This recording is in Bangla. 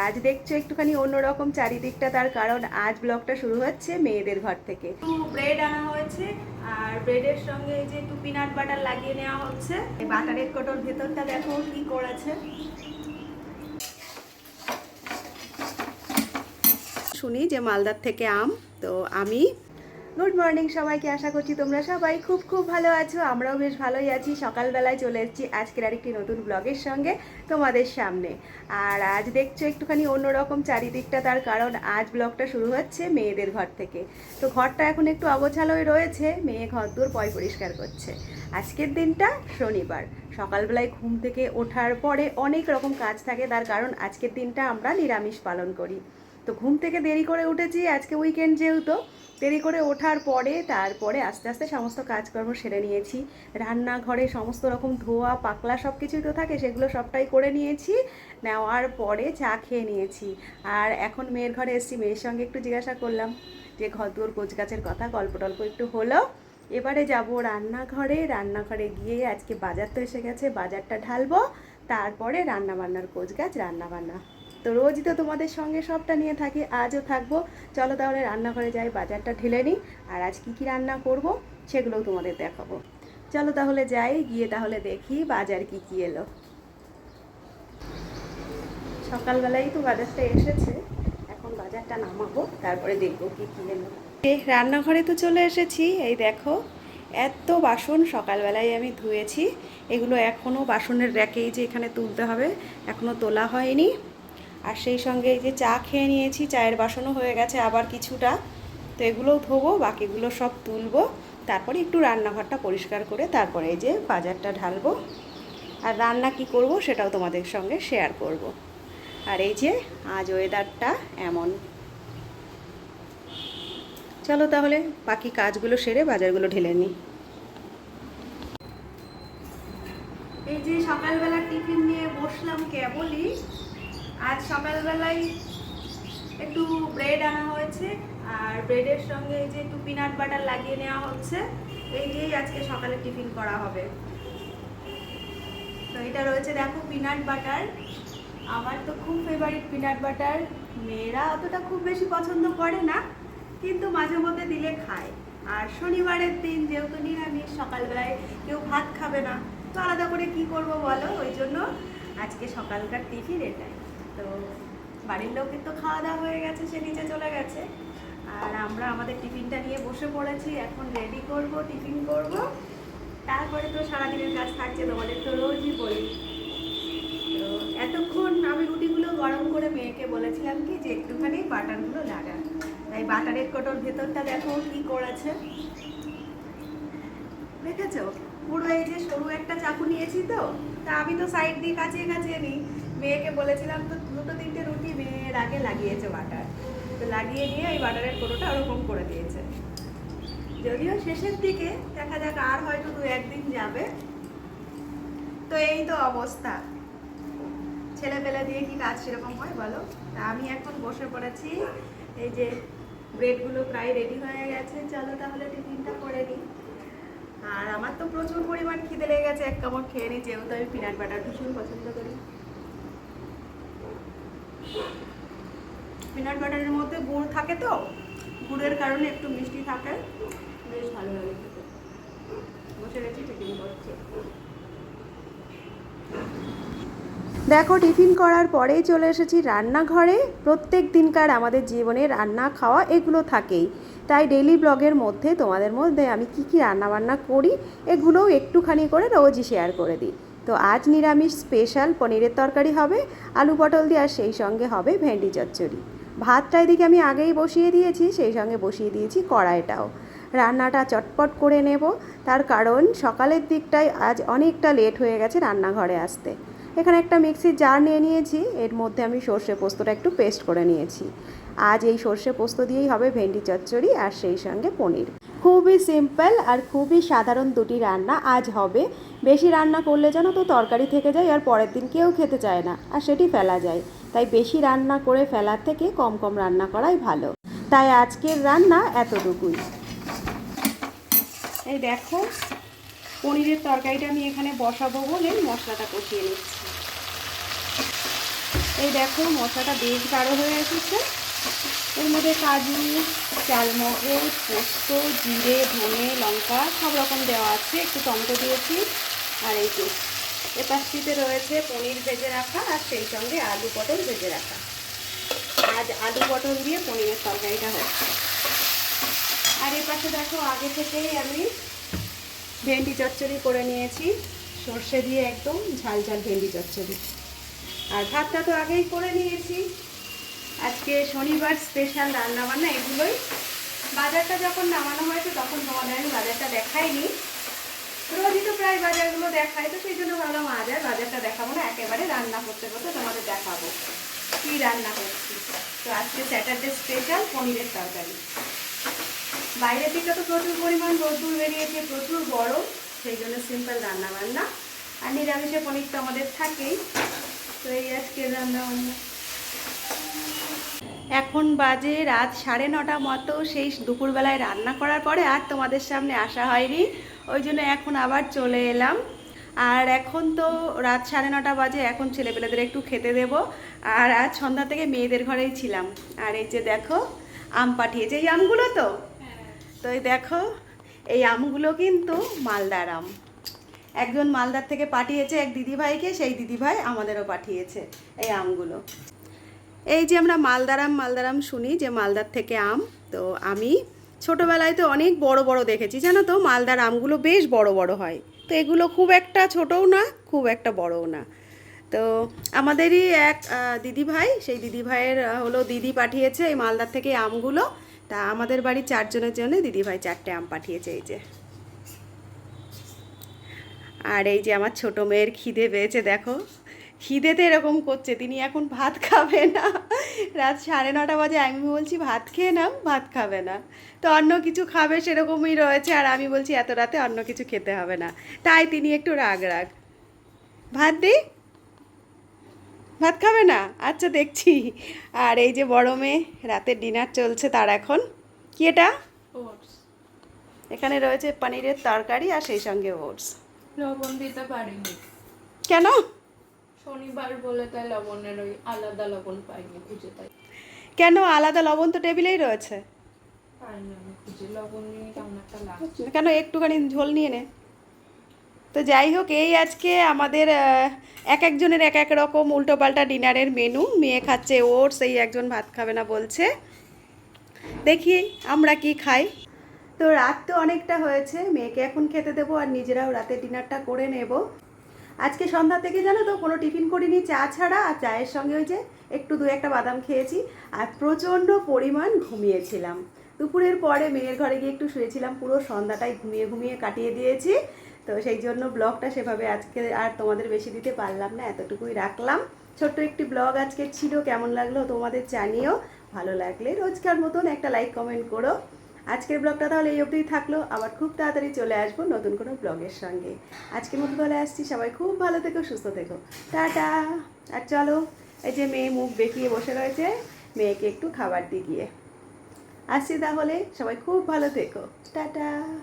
আজ দেখছ একটুখানি অন্যরকম চারিদিকটা তার কারণ আজ ব্লগটা শুরু হচ্ছে মেয়েদের ঘর থেকে। ব্রেড আনা হয়েছে আর ব্রেডের সঙ্গে এই যে একটু পিনাট বাটার লাগিয়ে নেওয়া হচ্ছে। এই বাটারের কোটোর ভেতরটা দেখো কি করেছে। শুনি যে মালদার থেকে আম তো আমি গুড মর্নিং সবাইকে, আশা করছি তোমরা সবাই খুব খুব ভালো আছো, আমরাও বেশ ভালোই আছি। সকালবেলায় চলে এসেছি আজকের আরেকটি নতুন ব্লগের সঙ্গে তোমাদের সামনে। আর আজ দেখছ একটুখানি অন্যরকম চারিদিকটা, তার কারণ আজ ব্লগটা শুরু হচ্ছে মেয়েদের ঘর থেকে। তো ঘরটা এখন একটু অগোছালোই রয়েছে, মেয়ে ঘর দূর পয় পরিষ্কার করছে। আজকের দিনটা শনিবার। সকালবেলায় ঘুম থেকে ওঠার পরে অনেক রকম কাজ থাকে, তার কারণ আজকের দিনটা আমরা নিরামিষ পালন করি। তো ঘুম থেকে দেরি করে উঠেছি, আজকে উইকেন্ড যেহেতু, দেরি করে ওঠার পরে তারপরে আস্তে আস্তে সমস্ত কাজকর্ম সেরে নিয়েছি। রান্নাঘরে সমস্ত রকম ধোয়া, পাকলা সব কিছুই তো থাকে, সেগুলো সবটাই করে নিয়েছি, নেওয়ার পরে চা খেয়ে নিয়েছি। আর এখন মেয়ের ঘরে এসেছি, মেয়ের সঙ্গে একটু জিজ্ঞাসা করলাম যে ঘরদুয়ার কোচগাছের কথা, গল্প টল্প একটু হলো। এবারে যাব রান্নাঘরে রান্নাঘরে গিয়ে আজকে বাজার তো এসে গেছে, বাজারটা ঢালবো, তারপরে রান্না বান্নার গাছ রান্না বান্না তো রোজই তো তোমাদের সঙ্গে সবটা নিয়ে থাকি, আজও থাকব। চলো তাহলে রান্নাঘরে যাই, বাজারটা ঢেলে নিই, আর আজ কী কী রান্না করব সেগুলোও তোমাদের দেখাবো। চলো তাহলে যাই, গিয়ে তাহলে দেখি বাজার কি কি এলো। সকালবেলাই তো বাজারটা এসেছে, এখন বাজারটা নামাবো, তারপরে দেখব কি কি এলো। রান্নাঘরে তো চলে এসেছি, এই দেখো, এত বাসন সকালবেলায় আমি ধুয়েছি, এগুলো এখনও বাসনের র্যাকেই যে এখানে তুলতে হবে এখনও তোলা হয়নি। আর সেই সঙ্গে এই যে চা খেয়ে নিয়েছি, চায়ের বাসনও হয়ে গেছে আবার কিছুটা। তো এগুলোও ধোবো, বাকিগুলো সব তুলবো, তারপরে একটু রান্নাঘরটা পরিষ্কার করে তারপরে এই যে বাজারটা ঢালবো। আর রান্না কি করব সেটাও তোমাদের সঙ্গে শেয়ার করব। আর এই যে আজ ওয়েদারটা এমন। চলো তাহলে বাকি কাজগুলো সেরে বাজারগুলো ঢেলে নিই। এই যে সকালবেলা টিফিন নিয়ে বসলাম কেবলই। আজ সকালবেলায় একটু ব্রেড আনা হয়েছে, আর ব্রেডের সঙ্গে এই যে একটু পিনাট বাটার লাগিয়ে নেওয়া হচ্ছে, এই দিয়েই আজকে সকালে টিফিন করা হবে। তো এটা রয়েছে, দেখো পিনাট বাটার আমার তো খুব ফেভারিট পিনাট বাটার মেয়েরা অতটা খুব বেশি পছন্দ করে না, কিন্তু মাঝে মধ্যে দিলে খায়। আর শনিবারের দিন যেহেতু নিরামিষ, সকালবেলায় কেউ ভাত খাবে না, তো আলাদা করে কি করব বলো? ওই জন্য আজকে সকালকার টিফিন এটাই। তো বাড়ির লোকের তো খাওয়া দাওয়া হয়ে গেছে, সে নিচে চলে গেছে। আর আমরা আমাদের টিফিনটা নিয়ে বসে পড়েছি, এখন রেডি করব, টিফিন করব। তারপরে তো সারাদিনের কাজ থাকছে, তোমাদের তো রোজই বলি। তো এতক্ষণ আমি রুটিগুলো গরম করে মেয়েকে বলেছিলাম কি যে একটুখানি বাটারগুলো লাগা তাই বাটারের কোটোর ভেতরটা দেখো কি করেছে। দেখেছ? পুরো এই যে সরু একটা চাকু নিয়েছি তো, তা আমি তো সাইড দিয়ে কাচিয়ে কাচিয়ে নিই। মেয়েকে বলেছিলাম, তো দুটো তিনটে রুটি মেয়ের আগে লাগিয়েছে বাটার তো লাগিয়ে নিয়ে ওই বাটারের কোটোটা ওরকম করে দিয়েছে। যদিও শেষের দিকে দেখা যাক আর হয়তো দু একদিন যাবে। তো এই তো অবস্থা। ছেলেবেলা দিয়ে কি কাজ সেরকম হয় বলো? তা আমি এখন বসে পড়েছি। এই যে ব্রেডগুলো প্রায় রেডি হয়ে গেছে। চলো তাহলে টিফিনটা করে নিই আর আমার তো প্রচুর পরিমাণ খিদে লেগে গেছে এক কামড় খেয়ে নিই যেহেতু আমি পিনাট বাটার ভীষণ পছন্দ করি। পিনাট বাটারের মধ্যে গুড় থাকে তো? গুড়ের কারণে একটু মিষ্টি থাকে। বেশ ভালো লাগে বসে দেখো টিফিন করার পরেই চলে এসেছি রান্নাঘরে। প্রত্যেক দিনকার আমাদের জীবনে রান্না, খাওয়া এগুলো থাকেই। তাই ডেলি ব্লগের মধ্যে, তোমাদের মধ্যে আমি কি কি রান্নাবান্না করি, এগুলোও একটুখানি করে রোজই শেয়ার করে দিই। তো আজ নিরামিষ স্পেশাল পনিরের তরকারি হবে, আলু পটল দিয়ে আর সেই সঙ্গে হবে ভেন্ডি চচ্চড়ি। ভাতটা এদিকে আমি আগেই বসিয়ে দিয়েছি, সেই সঙ্গে বসিয়ে দিয়েছি কড়াইটাও। রান্নাটা চটপট করে নেব, তার কারণ সকালের দিকটায় আজ অনেকটা লেট হয়ে গেছে রান্নাঘরে আসতে। এখানে একটা মিক্সির জার নিয়ে নিয়েছি, এর মধ্যে আমি সর্ষে পোস্তটা একটু পেস্ট করে নিয়েছি। আজ এই সর্ষে পোস্ত দিয়েই হবে ভেন্ডি চচ্চড়ি আর সেই সঙ্গে পনির। খুবই সিম্পল আর খুবই সাধারণ দুটি রান্না আজ হবে। বেশি রান্না করলে যেন তো তরকারি থেকে যায় আর পরের দিন কেউ খেতে চায় না, আর সেটি ফেলা যায়। তাই বেশি রান্না করে ফেলার থেকে কম কম রান্না করাই ভালো। তাই আজকের রান্না এতটুকুই। এই দেখো, পনিরের তরকারিটা আমি এখানে বসাবো বলে মশলাটা কষিয়ে নিচ্ছি। এই দেখো, মশলাটা বেশ গাঢ় হয়ে এসেছে। এর মধ্যে কাজু চালমগজ পোস্ত, জিরে, ধনে, লঙ্কা, সব রকম দেওয়া আছে। একটু টমেটো দিয়েছি আর এই তো এপাশটিতে রয়েছে পনির ভেজে রাখা আর সেই সঙ্গে আলু পটল ভেজে রাখা। আজ আলু পটল দিয়ে পনিরের তরকারিটা হচ্ছে। আর এ পাশে দেখো, আগে থেকেই আমি ভেন্ডি চচ্চড়ি করে নিয়েছি। সর্ষে দিয়ে একদম ঝাল ঝাল ভেন্ডি চচ্চড়ি। আর ভাতটা তো আগেই করে নিয়েছি। আজকে শনিবার স্পেশাল রান্না বান্না এগুলোই। বাজারটা যখন নামানো হয়েছে, তখন তোমাদের আমি বাজারটা দেখাইনি। রোজই তো প্রায় বাজারগুলো দেখাই তো সেই জন্য ভাবলাম আজ আর বাজারটা দেখাবো না, একেবারে রান্না করতে করতে তোমাদের দেখাবো কী রান্না করছি। তো আজকে স্যাটারডে স্পেশাল পনিরের তরকারি। বাইরের দিকে তো প্রচুর পরিমাণ রোদ্দুর বেরিয়েছে, প্রচুর গরম, সেই জন্য সিম্পল রান্না বান্না আর নিরামিষে পনির তো আমাদের থাকেই। তো এই আজকে রান্না বান্না এখন বাজে রাত সাড়ে নটা মতো। সেই দুপুরবেলায় রান্না করার পরে আর তোমাদের সামনে আসা হয়নি। ওই জন্য এখন আবার চলে এলাম। আর এখন তো রাত সাড়ে নটা বাজে, এখন ছেলেপেলেদের একটু খেতে দেব। আর আজ সন্ধ্যা থেকে মেয়েদের ঘরেই ছিলাম। আর এই যে দেখো, আম পাঠিয়েছে। এই আমগুলো তো? তো এই দেখো, এই আমগুলো কিন্তু মালদার আম। একজন মালদার থেকে পাঠিয়েছে এক দিদিভাইকে, সেই দিদিভাই আমাদেরও পাঠিয়েছে এই আমগুলো। এই যে আমরা মালদারাম মালদারাম শুনি যে মালদার থেকে আম। তো আমি ছোটোবেলায় তো অনেক বড় বড় দেখেছি। জানো তো মালদার আমগুলো বেশ বড় বড় হয়। তো এগুলো খুব একটা ছোটও না খুব একটা বড়ও না। তো আমাদেরই এক আহ, দিদিভাই সেই দিদিভাইয়ের আহ, হলো দিদি পাঠিয়েছে এই মালদার থেকে আমগুলো। তা আমাদের বাড়ির চারজনের জন্য দিদিভাই চারটে আম পাঠিয়েছে এই যে। আর এই যে আমার ছোট মেয়ের খিদে পেয়েছে দেখো। খিদেতে এরকম করছে তিনি এখন ভাত খাবে না। রাত সাড়ে নটা বাজে আমি বলছি ভাত খেয়ে নাম ভাত খাবে না। তো অন্য কিছু খাবে সেরকমই রয়েছে আর আমি বলছি এত রাতে অন্য কিছু খেতে হবে না। তাই তিনি একটু রাগ রাগ। ভাত দিই ভাত খাবে না? আচ্ছা দেখছি। আর এই যে বড় মেয়ে রাতের ডিনার চলছে তার এখন। কি এটা? ওটস। এখানে রয়েছে পনিরের তরকারি আর সেই সঙ্গে ওটস। লবণ দিতে পারিনি। কেন? শনিবার বলে তাই লবণের ওই আলাদা লবণ পাইনি খুঁজে তাই। কেন? আলাদা লবণ তো টেবিলেই রয়েছে। কেন? একটুখানি ঝোল নিয়ে নে। তো যাই হোক এই আজকে আমাদের এক একজনের এক এক রকম উল্টোপাল্টা ডিনারের মেনু। মেয়ে খাচ্ছে ওটস এই একজন ভাত খাবে না বলছে। দেখি আমরা কি খাই। তো রাত তো অনেকটা হয়েছে মেয়েকে এখন খেতে দেবো আর নিজেরাও রাতে ডিনারটা করে নেব। আজকে সন্ধ্যা থেকে জানো তো, কোনো টিফিন করিনি, চা ছাড়া আর চায়ের সঙ্গে ওই যে একটু দু একটা বাদাম খেয়েছি আর প্রচণ্ড পরিমাণ ঘুমিয়েছিলাম। দুপুরের পরে মেয়ের ঘরে গিয়ে একটু শুয়েছিলাম, পুরো সন্ধ্যাটাই ঘুমিয়ে ঘুমিয়ে কাটিয়ে দিয়েছি। তো সেই জন্য ব্লগটা সেভাবে আজকে আর তোমাদের বেশি দিতে পারলাম না, এতটুকুই রাখলাম। ছোট্ট একটি ব্লগ আজকে ছিল, কেমন লাগল তোমাদের জানিও, ভালো লাগলে রোজকার মতন একটা লাইক কমেন্ট করো। আজকের ব্লগটা তাহলে এই অবধিই থাকল। আবার খুব তাড়াতাড়ি চলে আসব নতুন কোনো ব্লগের সঙ্গে। আজকের মতো তাহলে আসছি। সবাই খুব ভালো থেকো, সুস্থ থেকো। টাটা। আর চলো, এই যে মেয়ে মুখ বেঁকিয়ে বসে রয়েছে, মেয়েকে একটু খাবার দিয়ে গিয়ে। আসছি তাহলে। সবাই খুব ভালো থেকো। টাটা।